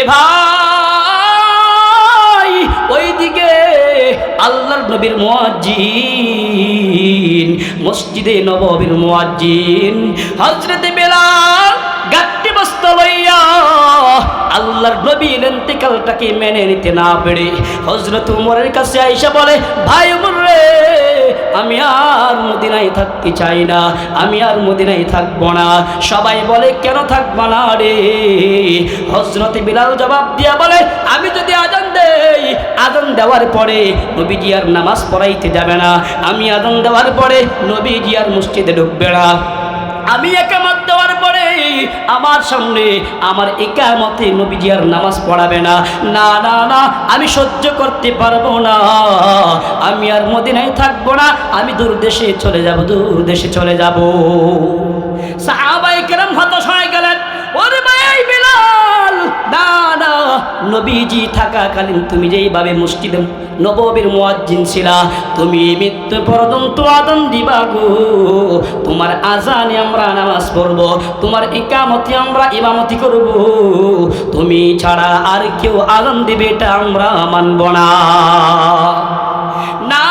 এ ভাই, ওইদিকে আল্লাহর নবীর মুয়াজ্জিন, মসজিদে নববীর মুয়াজ্জিন, হযরতে বেলাল গাট্টি বস্তা লইয়া আল্লাহর নবীর ইন্তেকালটাকে মেনে নিতে না পেরে হজরত উমরের কাছে আইসা বলে, ভাই উমর রে আমি আর মদিনায় থাকতে চাই না, আমি আর মদিনায় থাকব না। সবাই বলে, কেন থাকব না রে? হজরত বিলাল জবাব দিয়া বলে, আমি যদি আজান দেই, আজান দেওয়ার পরে নবীজি আর নামাজ পড়াইতে যাবে না। আমি আজান দেওয়ার পরে নবীজি আর মসজিদে ঢুকবে না। আমি একা আমার সামনে আমার একামতে নবীজি আর নামাজ পড়াবে না। না না না, আমি সহ্য করতে পারব না। আমি আর মদিনায় থাকব না, আমি দূর দেশে চলে যাব, দূর দেশে চলে যাব সাহাবাই কেরম হতাশ হয়ে গেলেন ওরে ভাই বিলাল না না নবীজি থাকাকালীন তুমি যেইভাবে মুষ্টিদ নববীর মোয়াজ্জিন ছিলা, তুমি মৃত্যু পর্যন্ত আদান দিবা গো। তোমার আজানে আমরা নামাজ পড়ব, তোমার ইকামতি আমরা ইমামতি করব। তুমি ছাড়া আর কেউ আদান দিবে এটা আমরা মানব না। না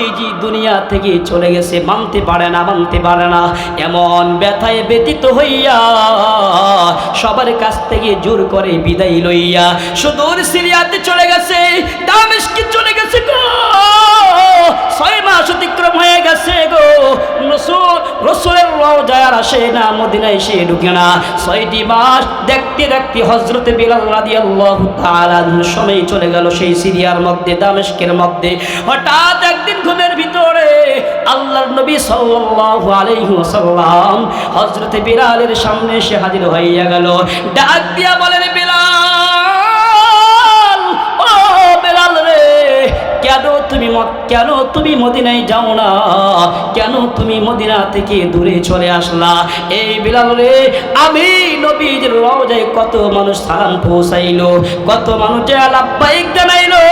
নবীজি দুনিয়া থেকে চলে গেছে, মানতে পারে না, মানতে পারে না। এমন ব্যথায় ব্যতীত হইয়া সবার কাছ থেকে জোর করে বিদায় লইয়া সুদূর সিরিয়াতে চলে গেছে দামেশকে চলে গেছে ছয় মাস অতিক্রম হয়ে গেছে গো। রসুল, রসুলের রওজায় আসে না, মদিনায় সে ঢুকে না। ছয়টি মাস দেখতে দেখতে হজরতে বিলাল রাদিয়াল্লাহু তাআলা সময় চলে গেল সেই সিরিয়ার মধ্যে দামেশকের মধ্যে। হঠাৎ একদিন ঘুমের ভিতরে আল্লাহর নবী সাল্লাল্লাহু আলাইহি ওয়াসাল্লাম হযরতে বিলালের সামনে এসে হাজির হইয়া গেল। ডাক দিয়া বলেন, বিলাল! কেন তুমি কেন তুমি মদিনায় যাও না? কেন তুমি মদিনা থেকে দূরে চলে আসলা? এই বিলাল রে আমি নবীর রওজায় কত মানুষ সালাম পৌঁছাইলো, কত মানুষ লাভবাইক জানাইলো।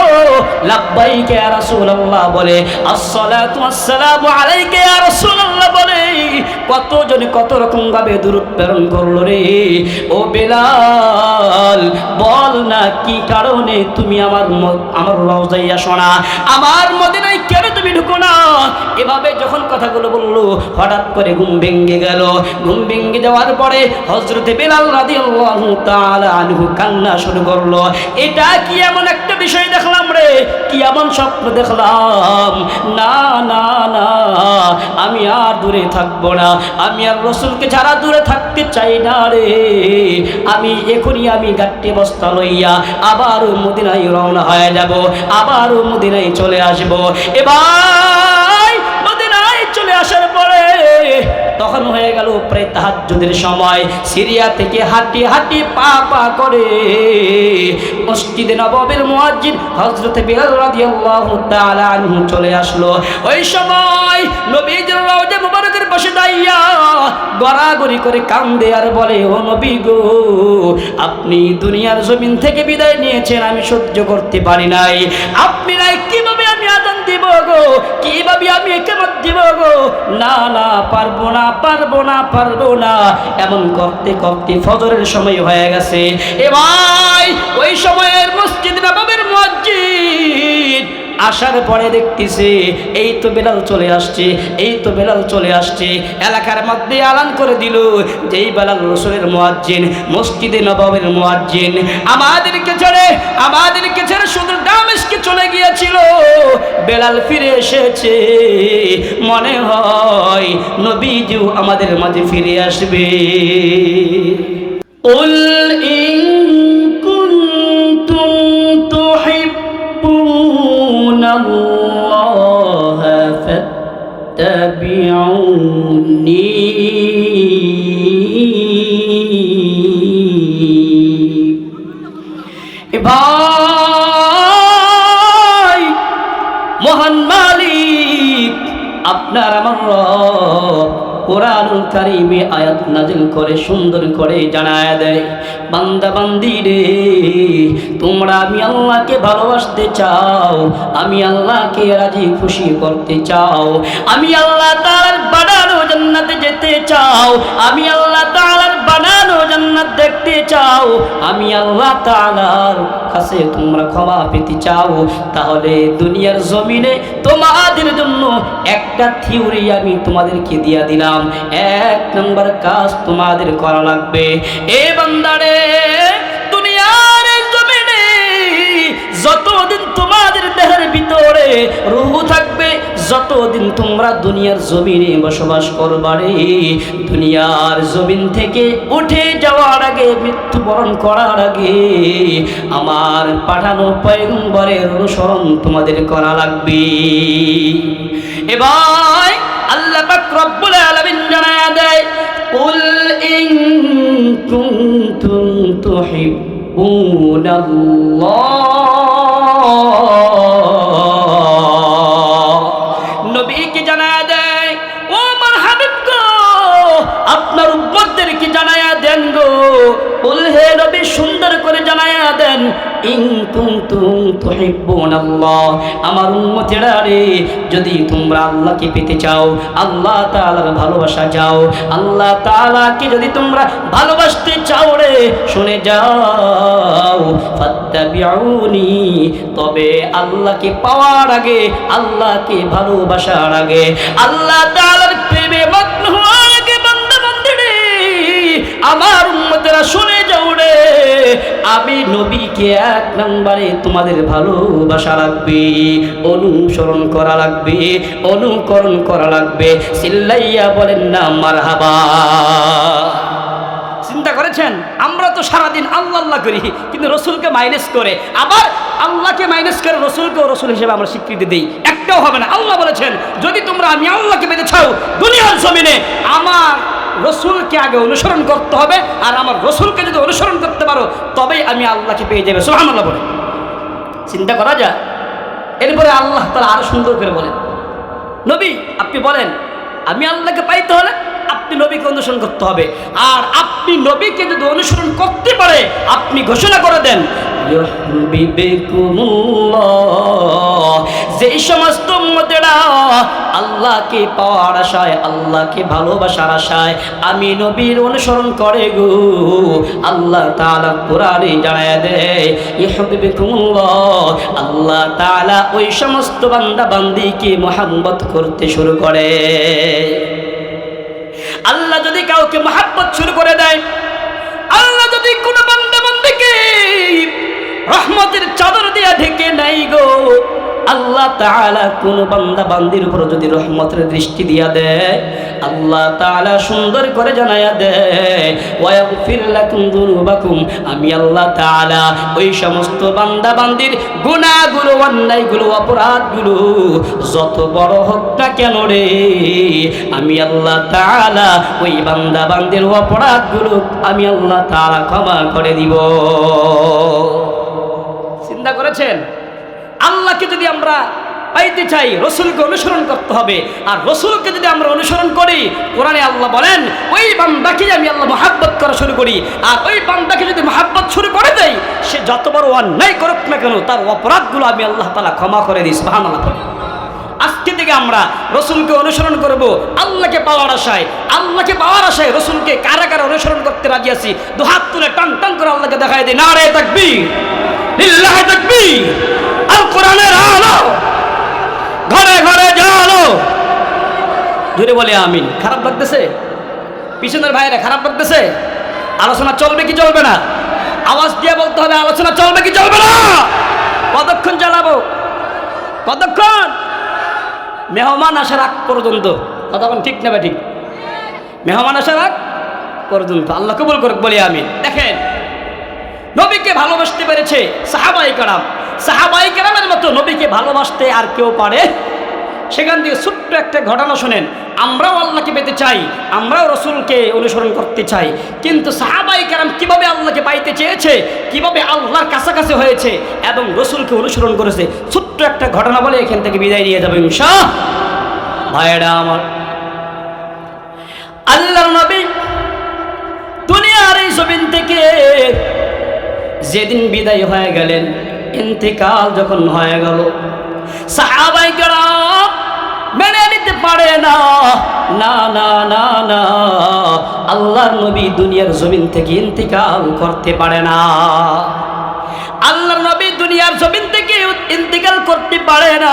লাভবাইক ইয়া রাসূলুল্লাহ বলে, আসসালাতু আসসালামু আলাইকা ইয়া রাসূলুল্লাহ বলে, কতজন কত রকম ভাবে দূরত প্রেরণ করল রে? ও বেলাল, বল না কি কারণে তুমি আমার আমার রওজায় আসো না? আমার মদিনায় কেন তুমি ঢুকো না? এভাবে যখন কথাগুলো বলল, হঠাৎ করে ঘুম ভেঙে গেল। ঘুম ভেঙে যাওয়ার পরে হজরতে বেলাল তাআলা আনহু কান্না শুরু করল। এটা কি এমন একটা বিষয় দেখলাম রে? কি এমন স্বপ্ন দেখলাম? না না না, আমি আর দূরে থাকব না। আমি আর রসুলকে ছাড়া দূরে থাকতে চাই না রে, আমি এখনই আমি গাট্টি বস্তা লইয়া আবার মদিনায় রওনা হয়ে যাব। আবার মদিনায় চলে আসব। এবার চলে আসার পরে তখন হয়ে গেল প্রায় তাহাজ্জুদের সময়। সিরিয়া থেকে হাঁটি হাঁটি পা পা করে মসজিদে নববীর মুয়াজ্জিন হযরত বিলাল রাদিয়াল্লাহু তাআলা আনহু চলে আসলো। ওই সময় নবীজির রওজা মুবারকের পাশে দাইয়া গড়াগড়ি করে কান্দে আর বলে, ও নবী গো, আপনি দুনিয়ার জমিন থেকে বিদায় নিয়েছেন, আমি সহ্য করতে পারি নাই। আপনি নাই, কীভাবে আমি আদান দিব গো? কীভাবে আমি একামত দিব গো? না না, পারব না পারব না পারব না। এমন করতে করতে ফজরের সময় হয়ে গেছে। এ ভাই, ওই সময়ের মসজিদ নবাবের মসজিদ। আসার পরে দেখতেছে, এই তো বেলাল চলে আসছে, এই তো বেলাল চলে আসছে। এলাকার মধ্যে আলান করে দিল, যেই বেলাল রসুলের মোয়াজ্জিন, মসজিদে নবাবের মোয়াজ্জিন। আমাদেরকে ছেড়ে আমাদেরকে ছেড়ে শুধু ডামেশকে চলে গিয়েছিল। বেলাল ফিরে এসেছে। মনে হয় নবীজিও আমাদের মাঝে ফিরে আসবে। উল ই الله فاتبعوني ভাই মহান মালিক আপনার আমার রব কোরআনুল কারিমে আয়াত নাজিল করে সুন্দর করে জানায় দেয় বান্দা বান্দি রে, তোমরা আমি আল্লাহকে ভালোবাসতে চাও, আমি আল্লাহকে রাজি খুশি করতে চাও, আমি আল্লাহ তার বানানো জান্নাতে যেতে চাও, আমি আল্লাহ তাআলার বানানো জান্নাত দেখতে চাও, আমি আল্লাহ তাআলার কাছে তোমরা ক্ষমা পেতে চাও, তাহলে দুনিয়ার জমিনে তোমাদের জন্য একটা থিওরি আমি তোমাদেরকে দিয়া দিলাম। এক নম্বর কাজ তোমাদের করা লাগবে, এ বান্দারে, দুনিয়ার জমিনে যতদিন তোমাদের দেহের ভিতরে রুহ থাকবে যতদিন তোমরা দুনিয়ার জমিনে বসবাস করবারে দুনিয়ার জমিন থেকে উঠে যাওয়ার আগে, মৃত্যুবরণ করার আগে আমার পাঠানো পয়গম্বরের অনুসরণ তোমাদের করা লাগবে। এবার আল্লাহ রব্বুল আলামিন জানায়া দেয়, কুল ইন কুনতুম তুহিব্বুনাল্লাহ। দেন গো, বল হে নবী, সুন্দর করে জানায়া দেন। ইন কুনতুম তুহিব্বুনাল্লাহ আমার উম্মতেরা রে, যদি তোমরা আল্লাহকে পেতে চাও, আল্লাহ তাআলার ভালোবাসা চাও, আল্লাহ তাআলাকে যদি তোমরা ভালোবাসতে চাও রে, শুনে যাও। ফাত্তাবিউনি, তবে আল্লাহকে পাওয়ার আগে, আল্লাহকে ভালোবাসার আগে, আল্লাহ তাআলার প্রেমে মগ্ন বান্দিরে আমার উম্মতেরা শুনে যাও রে। আমি নবীকে এক নম্বরে তোমাদের ভালোবাসা লাগবে, অনুসরণ করা লাগবে, অনুকরণ করা লাগবে। সিল্লাইয়া বলেন না, মারহাবা। চিন্তা করেছেন? আমরা তো সারাদিন আল্লাহ আল্লাহ করি, কিন্তু রসুলকে মাইনাস করে। আবার আল্লাহকে মাইনাস করে রসুলকেও রসুল হিসেবে আমরা স্বীকৃতি দিই। একটাও হবে না। আল্লাহ বলেছেন, যদি তোমরা আমি আল্লাহকে পেতে চাও দুনিয়ার জমিনে আমার রসুলকে আগে অনুসরণ করতে হবে, আর আমার রসুলকে যদি অনুসরণ করতে পারো, তবেই আমি আল্লাহকে পেয়ে যাবে। সোহান আল্লাহ বলে চিন্তা করা যায়। এরপরে আল্লাহ তারা আরও সুন্দর করে বলেন। নবী, আপনি বলেন, আমি আল্লাহকে পাইতে হলে আপনি নবীকে অনুসরণ করতে হবে আর আপনি নবীকে যদি অনুসরণ করতে পারে, আপনি ঘোষণা করে দেন। যেই সমস্ত উম্মতেরা আল্লাহকে পাওয়ার আশায়, আল্লাহকে ভালোবাসার আশায় আমি নবীর অনুসরণ করে গো আল্লাহ তাআলা কোরআনে জানায় দেয়। আল্লাহ তাআলা ওই সমস্ত বান্দা বান্দিকে মোহাম্মত করতে শুরু করে আল্লাহ যদি কাউকে মহাব্বত শুরু করে দেয়, আল্লাহ যদি কোনো বান্দা বান্দিকে রহমতের চাদর দিয়ে ঢেকে নাই গো আল্লাহ তাআলা কোন বান্দা বান্দির উপর যদি রহমতের দৃষ্টি দিয়া দেয়, আল্লাহ তাআলা সুন্দর করে জানায়া দেয় আমি আল্লাহ তাআলা ওই সমস্ত বান্দা বান্দির গুনাহগুলো, অন্যায়গুলো, অপরাধগুলো যত বড় হোক না কেন রে, আমি আল্লাহ তাআলা ওই বান্দা বান্দির অপরাধগুলো আমি আল্লাহ তাআলা ক্ষমা করে দিব। চিন্তা করেছেন? আল্লাহকে যদি আমরা পাইতে চাই, রসুলকে অনুসরণ করতে হবে। আর রসুলকে যদি আমরা অনুসরণ করি, কোরআনে আল্লাহ বলেন, ওই বান্দাকে আমি আল্লাহ মহাব্বত করা শুরু করি। আর ওই বান্দাকে যদি মহাব্বত শুরু করে দেয় সে যত বড় অন্যায় করুক না কেন, তার অপরাধগুলো আমি আল্লাহ তালা ক্ষমা করে দিই সুহান আজকে থেকে আমরা রসুলকে অনুসরণ করব, আল্লাহকে পাওয়ার আশায়। আল্লাহকে পাওয়ার আশায় রসুলকে কারা কারা অনুসরণ করতে রাজি আছি। দু হাত তুলে টান টান করে আল্লাহকে দেখাই দিই না রে থাকবি লিল্লাহে থাকবি আল কোরআনের আলো। ঘরে ঘরে জালো। ধরে বলে আমিন। খারাপ লাগতেছে? পিছনের ভাইরা খারাপ লাগতেছে? আলোচনা চলবে কি চলবে না? আওয়াজ দিয়ে বলতে হবে, আলোচনা চলবে কি চলবে না? কতক্ষণ চালাবো কতক্ষণ? মেহমান আসার আগ পর্যন্ত। কতক্ষণ ঠিক নেবে ঠিক? মেহমান আসার আগ পর্যন্ত। আল্লাহ কবুল করুক, বলি আমি দেখেন নবীকে ভালোবাসতে পেরেছে সাহাবাই কারাম। সাহাবাই কারামের মতো নবীকে ভালোবাসতে আর কেউ পারে? সেখান থেকে ছোট্ট একটা ঘটনা শোনেন। আমরাও আল্লাহকে পেতে চাই, আমরাও রসুলকে অনুসরণ করতে চাই। কিন্তু সাহাবাই কারাম কীভাবে আল্লাহকে পাইতে চেয়েছে, কীভাবে আল্লাহর কাছাকাছি হয়েছে এবং রসুলকে অনুসরণ করেছে, ছোট্ট একটা ঘটনা বলে এখান থেকে বিদায় নিয়ে যাবে ইনশা ভাইয়েরা আমার, আল্লাহর নবী দুনিয়ার এই জমিন থেকে যেদিন বিদায় হয়ে গেলেন, ইন্তেকাল যখন হয়ে গেল, সাহাবাই মেনে নিতে পারে না। না না না না, আল্লাহর নবী দুনিয়ার জমিন থেকে ইন্তিকাল করতে পারে না। আল্লাহর নবী দুনিয়ার জমিন থেকে ইন্তিকাল করতে পারে না।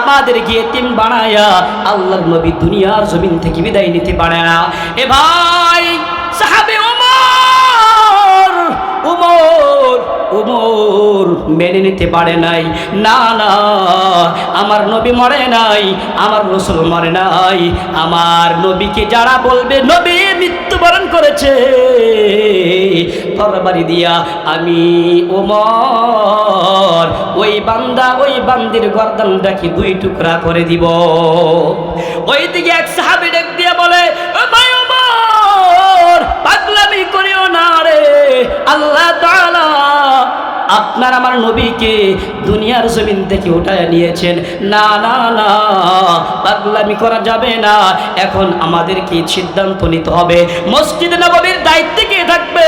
আমাদেরকে এতিম বানায়া আল্লাহর নবী দুনিয়ার জমিন থেকে বিদায় নিতে পারে না। এ ভাই, সাহাবে উমর উমর মেনে নিতে পারে নাই। না না, আমার নবী মরে নাই, আমার রসুল মরে নাই। আমার নবীকে যারা বলবে, নবী মৃত্যুবরণ করেছে, তরবারি দিয়া আমি ওমর ওই বান্দা, ওই বান্দির গর্দান ডাকি দুই টুকরা করে দিব। ওই দিকে এক সাহাবি ডেক দিয়া বলে, "ও ভাই ওমর করিও না রে। আল্লাহ তাআলা আপনার আমার নবীকে দুনিয়ার জমিন থেকে উঠায় নিয়েছেন। না না না, পাগলামি করা যাবে না। এখন আমাদেরকে সিদ্ধান্ত নিতে হবে। মসজিদে নববীর দায়িত্বে কে থাকবে?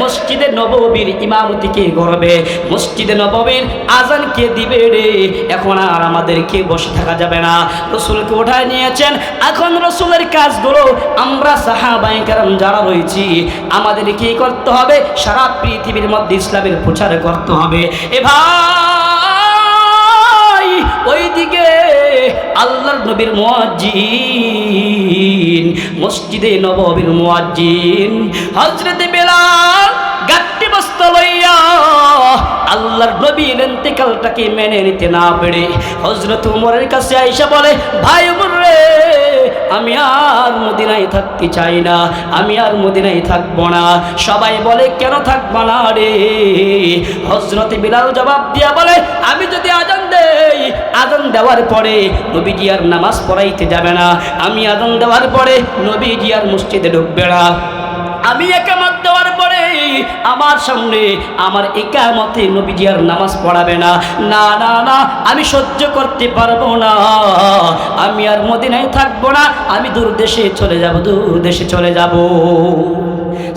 মসজিদে নববীর ইমামতি কে করবে? মসজিদে নববীর আজান কে দিবে রে? এখন আর আমাদেরকে বসে থাকা যাবে না। রসুলকে উঠায় নিয়েছেন। এখন রসুলের কাজগুলো আমরা সাহাবাই কারণ যারা রয়েছি আমাদের কি করতে হবে? সারা পৃথিবীর মধ্যে ইসলামের প্রচার করতে হবে। এ ভাই, ওইদিকে আল্লাহর নবীর মুয়াজ্জিন, মসজিদে নববীর মুয়াজ্জিন, হযরতে বেলাল গাট্টি বস্ত লইয়া আল্লাহর নবীর ইন্তেকালটাকে মেনে নিতে না পেরে হযরত উমরের কাছে আইসা বলে, ভাই উমর রে আমি আর মদিনায় থাকতে চাই না, আমি আর মদিনায় থাকব না। সবাই বলে, কেন থাকব না রে? হজরতে বিলাল জবাব দিয়া বলে, আমি যদি আজান দেই, আজান দেওয়ার পরে নবীজি আর নামাজ পড়াইতে যাবে না। আমি আজান দেওয়ার পরে নবীজি আর মসজিদে ঢুকবে না। আমি একামত দেওয়ার পরে আমার সামনে আমার একামতে নবীজি নবীজিয়ার নামাজ পড়াবে না। না না না, আমি সহ্য করতে পারব না। আমি আর মদিনায় থাকব না, আমি দূর দেশে চলে যাব, দূর দেশে চলে যাব।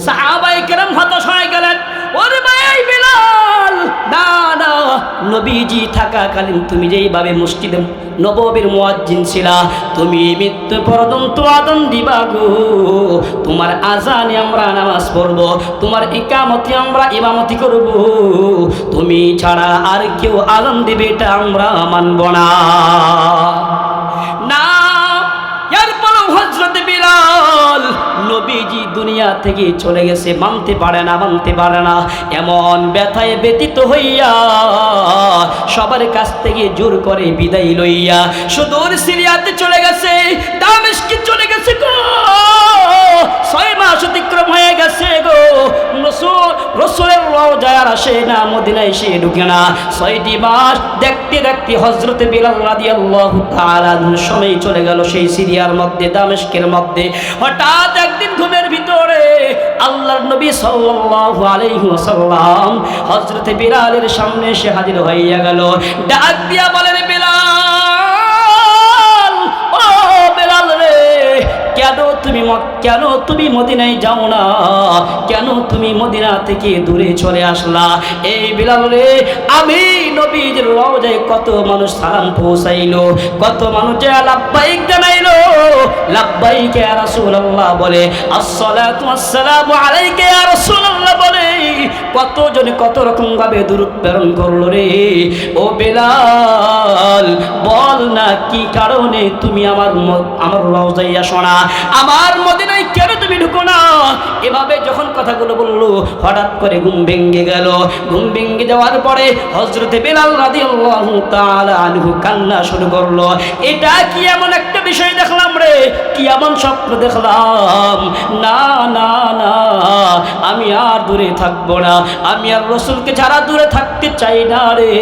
সাহাবাই কেরম হতাশ হয়ে গেলেন ওরে ভাই বিলাল না না নবীজি থাকাকালীন তুমি যেইভাবে মসজিদে নববীর মুয়াজ্জিন ছিলা, তুমি মৃত্যু পর্যন্ত আদন দিবা গো। তোমার আজানে আমরা নামাজ পড়ব, তোমার ইকামতি আমরা ইমামতি করব। তুমি ছাড়া আর কেউ আজান দিবে এটা আমরা মানব না। না, এরপরও হজরত বিলাল নবীজি দুনিয়া থেকে চলে গেছে, মানতে পারে না, মানতে পারে না। এমন ব্যথায় ব্যতীত হইয়া সবার কাছ থেকে জোর করে বিদায় লইয়া সুদূর সিরিয়াতে চলে গেছে দামেশকে চলে গেছে গো। ছয় মাস অতিক্রম হয়ে গেছে গো। রসুল, রসুলের রওজায় আর আসে না, মদিনায় সে ঢুকে না। ছয়টি মাস দেখতে দেখতে হজরতে বিলাল রাদিয়াল্লাহু তাআলা সময় চলে গেল সেই সিরিয়ার মধ্যে দামেশকের মধ্যে। হঠাৎ একদিন ঘুমের ভিতরে আল্লাহর নবী সাল্লাল্লাহু আলাইহি ওয়াসাল্লাম হযরতে বিলালের সামনে এসে হাজির হইয়া গেল। ডাক দিয়া বলেন, বিলাল, ও বিলাল রে, কেন তুমি কেন তুমি মদিনায় যাও না? কেন তুমি মদিনা থেকে দূরে চলে আসলা? এই বিলাল রে, আমি নবীর রওজায় কত মানুষ সালাম পৌঁছাইলো, কত মানুষ যে লাব্বাইক জানাইলো। ইয়া রাসূলুল্লাহ বলে, আসসালাতু ওয়াসসালামু আলাইকা ইয়া রাসূলুল্লাহ বলে, কতজন কত রকম ভাবে দূরত প্রেরণ করল রে। ও বেলাল, বল না কি কারণে তুমি আমার আমার রওজায় আসো না? আমার মদিনায় কেন তুমি ঢুকো না? এভাবে যখন কথাগুলো বলল, হঠাৎ করে ঘুম ভেঙে গেল। ঘুম ভেঙে যাওয়ার পরে হজরতে বেলাল রাদিয়াল্লাহু তাআলা আনহু কান্না শুরু করল। এটা কি এমন একটা বিষয় দেখলাম রে কি এমন স্বপ্ন দেখলাম। না না না, আমি আর দূরে থাকব না। আমি আর রসুলকে ছাড়া দূরে থাকতে চাই না রে,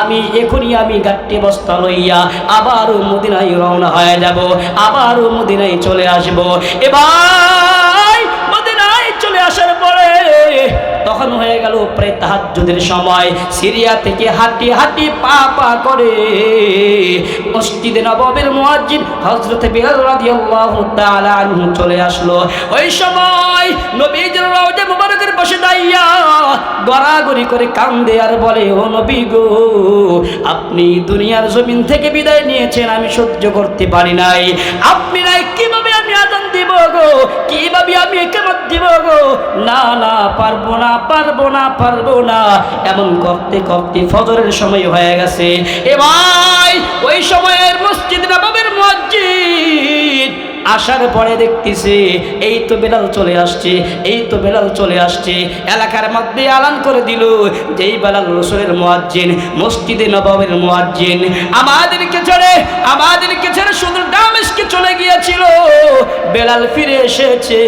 আমি এখনই আমি গাট্টি বস্তা লইয়া আবারও মদিনায় রওনা হয়ে যাব, আবারও মদিনায় চলে আসব। এবার মদিনায় চলে আসার পরে তখন হয়ে গেল প্রায় তাহাজ্জুদের সময়, সিরিয়া থেকে হাঁটি হাঁটি পা পা করে মসজিদে নবাবের মুয়াজ্জিন হযরত বিলাল রাদিয়াল্লাহু তাআলা আনহু চলে আসলো। ওই সময় নবীজির রওজা মুবারকের পাশে দাঁড়িয়া গড়াগড়ি করে কান্দে আর বলে, ও নবী গো, আপনি দুনিয়ার জমিন থেকে বিদায় নিয়েছেন, আমি সহ্য করতে পারি নাই। আপনি নাই, কীভাবে আমি আদান দিব গো কীভাবে আমি একামত দিব গো না না, পারব না পারব না পারব না। এমন করতে করতে ফজরের সময় হয়ে গেছে। এ ভাই, ওই সময়ের মসজিদ মসজিদ আসার পরে দেখতেছে, এই তো বেলাল চলে আসছে, এই তো বেলাল চলে আসছে। এলাকার মধ্যে আলান করে দিল যে এই বেলাল রসুলের মোয়াজ্জিন, মসজিদে নবাবের মোয়াজ্জিন। আমাদেরকে ছেড়ে আমাদেরকে ছেড়ে সুন্দর দামেশকে চলে গিয়েছিল। বেলাল ফিরে এসেছে।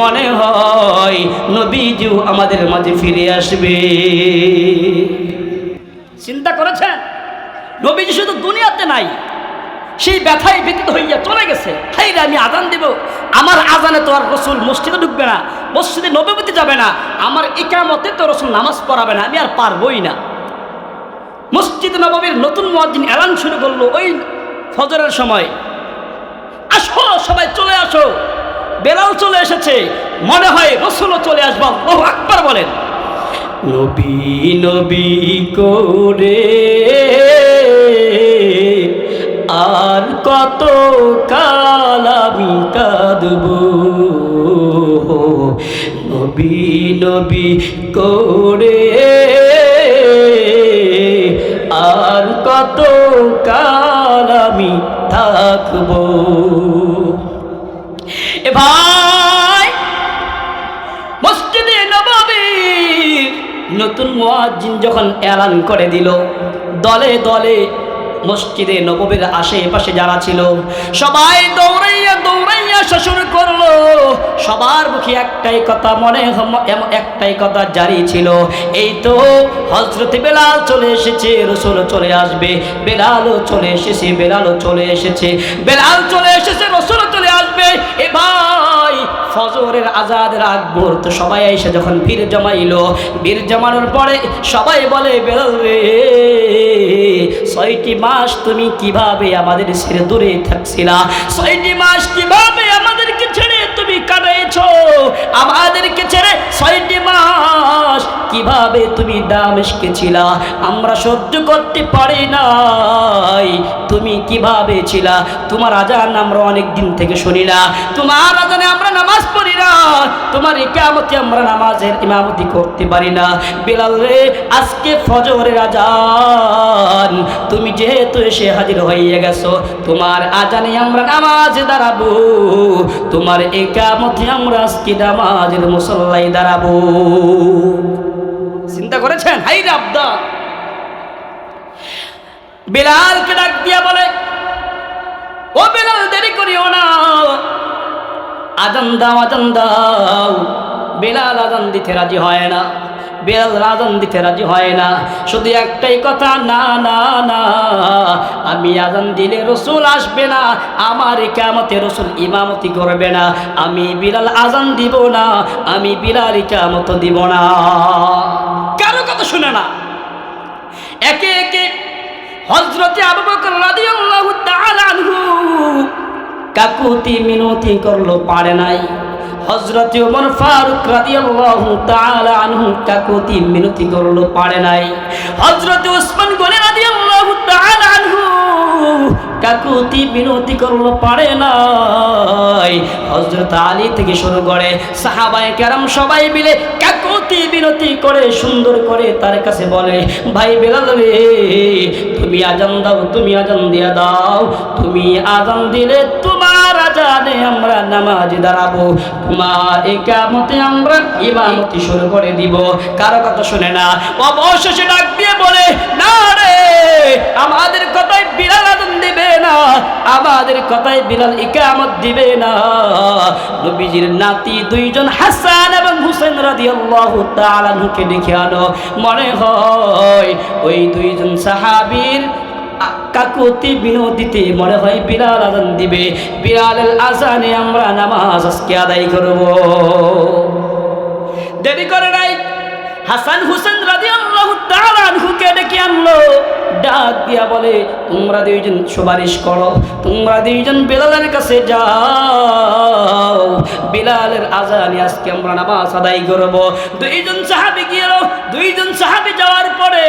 মনে হয় নবীজিও আমাদের মাঝে ফিরে আসবে। চিন্তা করেছেন? নবীজি শুধু দুনিয়াতে নাই সেই ব্যথায় ব্যতীত হইয়া চলে গেছে। হাই রে আমি আজান দিব। আমার আজানে তো আর রসুল মসজিদে ঢুকবে না, মসজিদে নবীপতি যাবে না, আমার একামতে তো রসুল নামাজ পড়াবে না, আমি আর পারবই না। মসজিদ নবমীর নতুন মসজিদ এলান শুরু করল ওই ফজরের সময়। আসো, সবাই চলে আসো। বেলাল চলে এসেছে। মনে হয় রসুলও চলে আসব ও আকবার বলেন। নবী নবী করে আর কত কাল আমি কাঁদব? নবী নবী করে আর কত কাল আমি থাকব? এ ভাই, মসজিদে নবাবীর নতুন মুয়াজ্জিন যখন এলান করে দিল, দলে দলে মসজিদে নববীর আশেপাশে যারা ছিল, সবাই দৌড়াইয়া দৌড়াইয়া শাসন করল। সবার মুখে একটাই কথা মনে একটাই কথা জারি ছিল, এই তো হজরত বেলাল চলে এসেছে, রসুল চলে আসবে, বেলালও চলে এসেছে, বেলালও চলে এসেছে, বেলাল চলে এসেছে, রসুল আসবে। এ ভাই, ফজরের আজাদের আগ তো সবাই এসে যখন ভিড় জমাইলো, ভিড় জমানোর পরে সবাই বলে, বেলাল রে, ছয়টি মাস তুমি কীভাবে আমাদের ছেড়ে দূরে থাকছিলা? ছয়টি মাস কীভাবে আমাদেরকে ছেড়ে তুমি কাটাইছো আমাদেরকে ছেড়ে ছয়টি মাস কীভাবে তুমি দামেশকে ছিলা? আমরা সহ্য করতে পারি নাই। তুমি কীভাবে ছিলা? তোমার আজান আমরা অনেক দিন থেকে শুনি না। তোমার আজানে আমরা নামাজ পড়ি না। তোমার ইকামতে আমরা নামাজের ইমামতি করতে পারি না। বিলাল রে, আজকে ফজরের আজান। তুমি যেহেতু এসে হাজির হয়ে গেছো, তোমার আজানে আমরা নামাজ দাঁড়াবো। তোমার একামতে আমরা আজকে নামাজের মুসল্লাই দাঁড়াবো। চিন্তা করেছেন? হাই রাবদা বিলালকে ডাক দিয়া বলে, ও বিলাল, দেরি করিও না। আজান দাও আজান দাও। বেলাল আজান দিতে রাজি হয় না। বেলাল আজান দিতে রাজি হয় না। শুধু একটাই কথা, না না না, আমি আজান দিলে রসুল আসবে না, আমার ইকামতে রসুল ইমামতি করবে না। আমি বিলাল আজান দিব না, আমি বিলাল ইকামত দিব না। কারও কথা শুনে না। একে একে হজরতে আবু কাকুতি মিনতি করল, পারে নাই। হজরত ওমর ফারুক রাদিয়াল্লাহু তাআলা আনহু কাকুতি মিনতি করল, পারে নাই। হজরত উসমান গনি রাদিয়াল্লাহু তাআলা আনহু কাকুতি বিনতি করল, পারে নাই। হজরত আলী থেকে শুরু করে সাহাবায়ে কেরাম সবাই মিলে কাকুতি বিনতি করে, সুন্দর করে তার কাছে বলে, ভাই বেলাল রে, তুমি আজান দাও, তুমি আজান দিয়া দাও। তুমি আজান দিলে তোমার আজানে আমরা নামাজ দাঁড়াবো। তোমার একামতে আমরা ইমামতি শুরু করে দিব। কারও কথা শুনে না। অবশেষে ডাক দিয়ে বলে, না রে, আমাদের কথায় বিড়াল আজান আমাদের কথায় বিলাল ইকামত দিবে না। নবীজির নাতি দুইজন হাসান এবং হুসেন রাদিয়াল্লাহু তাআলা নুকে ডেকে আনো। মনে হয় ওই দুইজন সাহাবীর কাকুতি বিনোদিতে মনে হয় বিলাল আজান দিবে। বিলালের আজানে আমরা নামাজ আজকে আদায় করব। দেরি করে নাই। হাসান হুসেন রাজি আল্লাহ তাআলাহুকে ডেকে আনলো। ডাক দিয়া বলে, তোমরা দুইজন সুপারিশ করো, তোমরা দুইজন বেলালের কাছে যাও। বিলালের আজানি, আজকে আমরা নামাজ আদায় করব। দুইজন সাহাবি গেল দুইজন সাহাবি যাওয়ার পরে,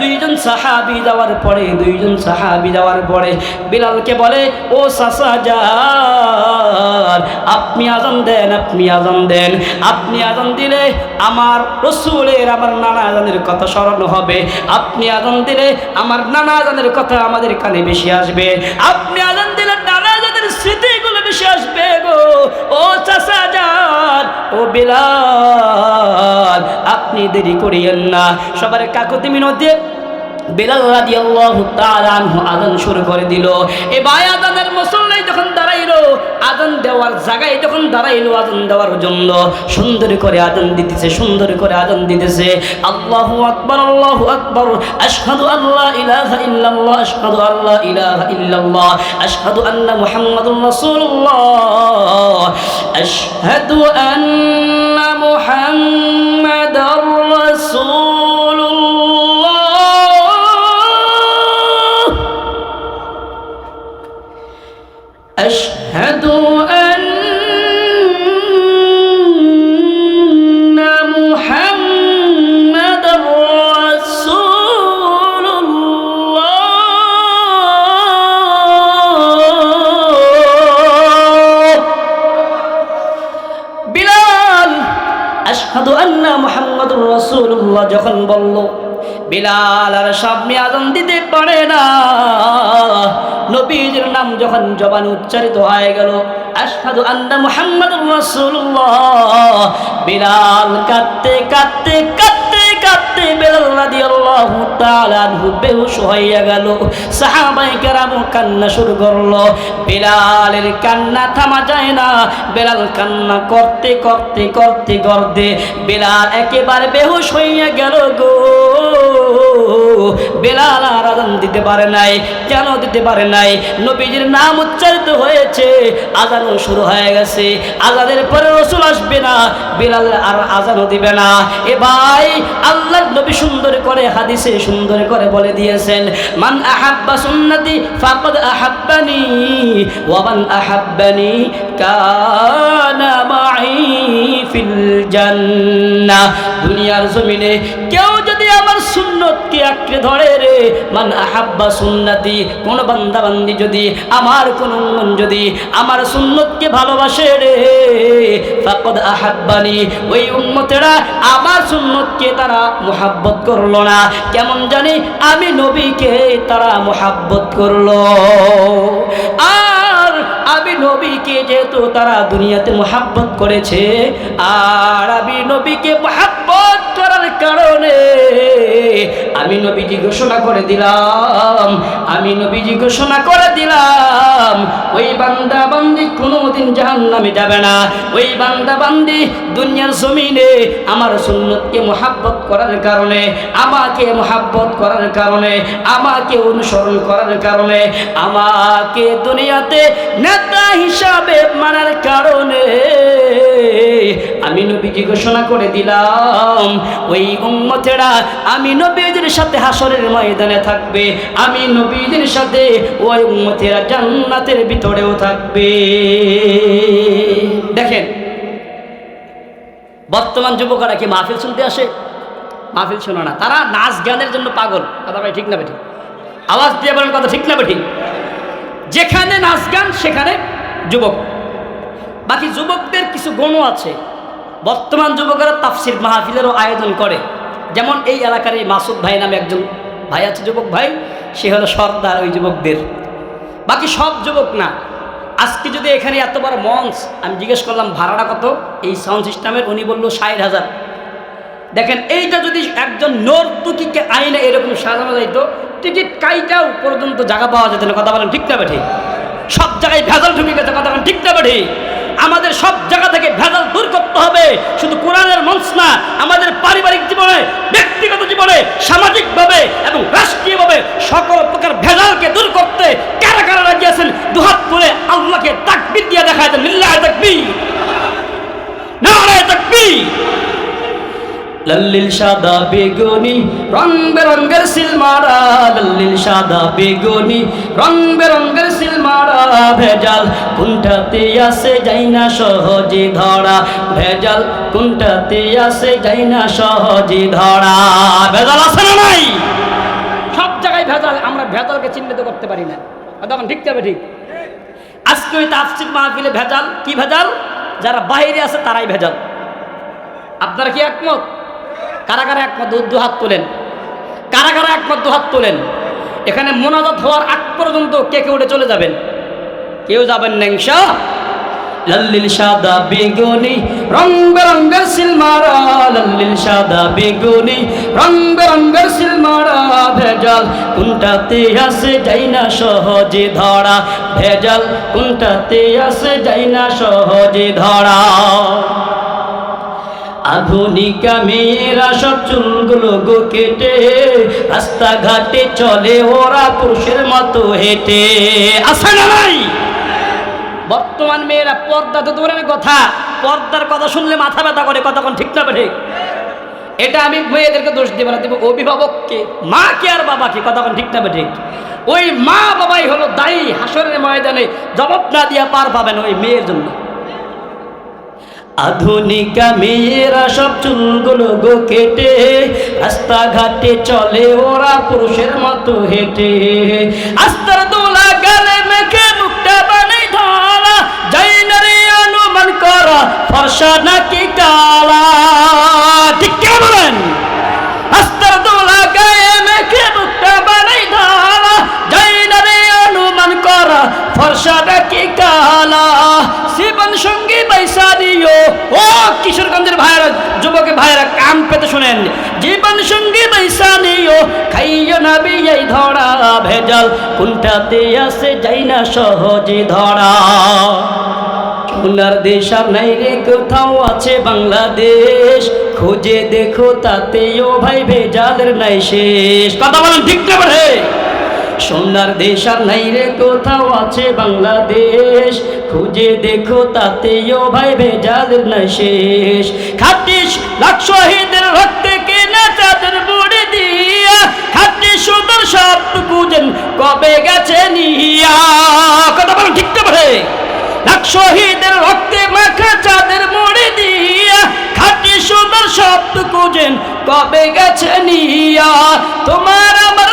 দুইজন সাহাবি যাওয়ার পরে, দুইজন সাহাবি যাওয়ার পরে বিলালকে বলে, ও সাসা যান, আপনি আজান দেন, আপনি আজান দেন। আপনি আজান দিলে আমার রসুলের আমার নানা আজানের কথা স্মরণ হবে। আপনি আজান দিলে আমার নানা আজানের কথা আমাদের কানে বেশি আসবে। আপনি আজান দিলে নানা আজানের স্মৃতিগুলো বেশি আসবে গো। ও চাষা যান ও বিলাল, আপনি দেরি করিয়েন না। সবার কাকুতি মিনতি বেলাল রাদিয়াল্লাহু তাআলা আনহু আযান শুরু করে দিল। এবার আযানের মুসল্লি যখন দাঁড়াইলো, আযান দেওয়ার জায়গায় যখন দাঁড়াইলো, আযান দেওয়ার জন্য সুন্দর করে আযান দিতেছে, সুন্দর করে আযান দিতেছে। আল্লাহু আকবার আল্লাহু আকবার। আশহাদু আল্লা ইলাহা ইল্লাল্লাহ, আশহাদু আল্লা ইলাহা ইল্লাল্লাহ, আশহাদু আন্না মুহাম্মাদুর রাসূলুল্লাহ। আশহাদু আন্না মুহাম্মাদার রাসূলুল্লাহ নবীজির নাম যখন জবান উচ্চারিত হয়ে গেল, আশহাদু আন্না মুহাম্মাদুর রাসূলুল্লাহ বিলাল কাঁদতে কাঁদতে কাঁদতে কাঁদতে বেলাল রাদিয়াল্লাহু তাআলা আনহু বেহুশ হইয়া গেল। সাহাবায়ে কেরাম কান্না শুরু করল। বেলালের কান্না থামা যায় না। বেলাল কান্না করতে করতে করতে করতে বেলাল একেবারে বেহুশ হইয়া গেল গো। বেলাল আর আজান দিতে পারে নাই, কেন দিতে পারে নাই? নবীজির নাম উচ্চারিত হয়েছে, আজানও শুরু হয়ে গেছে। আজানের পরে রসুল আসবে না, বেলাল আর আজানও দিবে না। এ ভাই, আল্লাহর নবী সুন্দর করে, হাদিসে সুন্দর করে বলে দিয়েছেন, মান আহাব্বা সুন্নতি ফাকাদ আহাব্বানি, ওয়া মান আহাব্বানি কানা মাই ফিল জান্নাহ। দুনিয়ার জমিনে কেউ সুন্নতকে আঁকড়ে ধরে রে। মান আহাব্বা সুন্নতি, কোন বান্দা যদি, আমার কোন মন যদি আমার সুন্নতকে ভালোবাসে রে। ফাকদ আহাব্বানি, ওই উম্মতেরা আমার সুন্নতকে তারা মোহাব্বত করল না। কেমন জানি আমি নবীকে তারা মোহাব্বত করল। আর আমি নবীকে যেহেতু তারা দুনিয়াতে মোহাব্বত করেছে, আর আমি নবীকে মোহাব্বত করার কারণে আমি নবীজি ঘোষণা করে দিলাম, আমি নবীজি ঘোষণা করে দিলাম, ওই বান্দা বান্দি কোনোদিন জাহান নামে যাবে না। ওই বান্দা বান্দি দুনিয়ার জমিনে আমার সুন্নতকে মোহাব্বত করার কারণে, আমাকে মোহাব্বত করার কারণে, আমাকে অনুসরণ করার কারণে, আমাকে দুনিয়াতে নেতা হিসাবে মানার কারণে আমি নবীজি ঘোষণা করে দিলাম, ওই উম্মতেরা আমি নবীদের সাথে হাসরের ময়দানে থাকবে, আমি নবীদের সাথে ওই উম্মতেরা জান্নাতের ভিতরেও থাকবে। দেখেন, বর্তমান যুবকরা কি মাহফিল শুনতে আসে? মাহফিল শোনো না, তারা নাচ গানের জন্য পাগল। কথা ভাই ঠিক না বেঠিক? আওয়াজ দিয়ে বলেন কথা ঠিক না বেঠিক? যেখানে নাচ গান, সেখানে যুবক। বাকি যুবকদের কিছু গণও আছে। বর্তমান যুবকেরা তাফসির মাহফিলেরও আয়োজন করে। যেমন এই এলাকার এই মাসুদ ভাই নামে একজন ভাই আছে, যুবক ভাই, সে হলো সর্দার ওই যুবকদের। বাকি সব যুবক না। আজকে যদি এখানে এত বড় মঞ্চ, আমি জিজ্ঞেস করলাম, ভাড়াটা কত? এই সাউন্ড সিস্টেমের উনি বলল, ষাট হাজার। দেখেন, এইটা যদি একজন নর্তুকিকে আইনে এরকম সাজানো যাইতো, টিকিট কাইটাও পর্যন্ত জায়গা পাওয়া যেত না। কথা বলেন, ঠিক না বেঠি? সব জায়গায় ভেজাল ঢুকে গেছে, কথা বলেন, ঠিক না বেঠি? আমাদের সব জায়গা থেকে ভেজাল দূর করতে হবে। শুধু কোরআনের মঞ্চ না, আমাদের পারিবারিক জীবনে, ব্যক্তিগত জীবনে, সামাজিকভাবে এবং রাষ্ট্রীয়ভাবে সকল প্রকার ভেজালকে দূর করতে কারা কারা রাজি আছেন দুহাত তুলে আল্লাহকে তাকবির দিয়ে দেখায় দেন লিল্লাহ তাকবীর নারায় তাকবীর লাল্লিল সাদা বেগুনি রং বেরঙ্গের সিলমারা লাল্লিল সাদা বেগুনি রং বেরঙ্গের সিলমারা ভেজাল কোনটাতে আসে যাই না সহজে ধরা, ভেজাল কোনটাতে আসে যাই না সহজে ধরা। ভেজাল আছে না নাই? সব জায়গায় ভেজাল, আমরা ভেজালকে চিহ্নিত করতে পারি না। তখন ঠিক যাবে ঠিক? আজকে ওই তাফসির মাহফিলে ভেজাল, কি ভেজাল? যারা বাইরে আছে তারাই ভেজাল। আপনারা কি একমত? কারা কারা একমত দু হাত তোলেন। কারা কারা দু হাত তোলেন। এখানে মোনাজাত হওয়ার আগ পর্যন্ত কে কে উঠে চলে যাবেন? কেউ যাবেন না ইনশা। লাল্লিল সাদা বেগুনি রং বেরঙ্গের সিলমারা। লাল্লিল সাদা বেগুনি রং বেরঙ্গের সিলমারা। ভেজাল কোনটাতে আসে যাই না সহজে ধরা। ভেজাল কোনটাতে আসে যাই না সহজে ধরা। আধুনিকা মেয়েরা সব চুলগুলো গো কেটে, রাস্তাঘাটে চলে ওরা পুরুষের মতো হেঁটে। আসে না নাই? বর্তমান মেয়েরা পর্দা তো দূরের কথা, পর্দার কথা শুনলে মাথা ব্যথা করে, কতক্ষণ ঠিক না ঠিক এটা আমি মেয়েদেরকে দোষ দিব না, দেবো অভিভাবককে মা কে আর বাবা কে কতক্ষণ ঠিক না ঠিক ওই মা বাবাই হলো দায়ী, হাসরের ময়দানে জবাব না দিয়া পার পাবেন ওই মেয়ের জন্য। আধুনিকা মেয়েরা সব চুলগুলো গো কেটে, রাস্তাঘাটে চলে ওরা পুরুষের মতো হেঁটে। আস্তার দোলা গালে মেখে মুখটা বানাই ধরা, যাই না রে অনুমান করা, ফর্সা নাকি কালা। ঠিক কে বলেন? আস্তার দোলা গায়ে মেখে মুখটা বানাই ধরা, যাই না রে অনুমান করা, ফর্সা নাকি কালা। পয়সা দিও। ও কিশোরগঞ্জের ভাইরা যুবকের ভাইরা কান পেতে শোনেন। জীবন সঙ্গী পয়সা নিও খাইও না বিয়াই ধরা ভেজাল। কোনটাতে আসে যাই না সহজে ধরা। সোনার দেশ আর নাই রে, কোথাও আছে বাংলাদেশ। খুঁজে দেখো তাতেও ভাই ভেজালের নাই শেষ। কথা বলেন ঠিক না সোনার দেশ আর নাই রে কোথাও আছে বাংলাদেশ। খুঁজে দেখো তাতেও ভাই ভেজালের নাই শেষ। খাটিস লাখ শহীদের রক্তে কেনা চাঁদের বুড়ি দিয়া। খাটি সুন্দর সব বুঝেন কবে গেছে নিয়া। কথা বলেন ঠিক না বলে। লাখ শহীদের রক্তে মাখা চাঁদের মোড়ে দিয়া। খাটি সুন্দর শব্দ খুঁজেন কবে গেছে নিয়া। তোমার আমার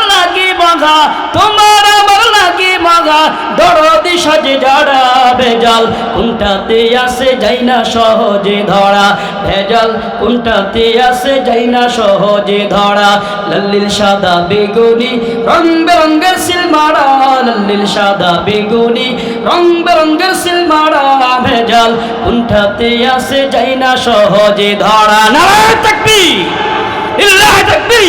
লাগি তোমার আমার লাগি বাঘা দরদি সাজে যারা ভেজাল, কোনটাতে আসে যাই না সহজে ধরা? ভেজাল, কোনটাতে আসে যাই না সহজে ধরা? লাল্লিল সাদা বেগুনি, রং বেরঙ্গের সিলমারা লাল্লিল সাদা বেগুনি, রং বেরঙ্গের সিলমারা ভেজাল, কোনটাতে আসে যাই না সহজে ধরা? না থাকবি ইল্লাহ থাকবি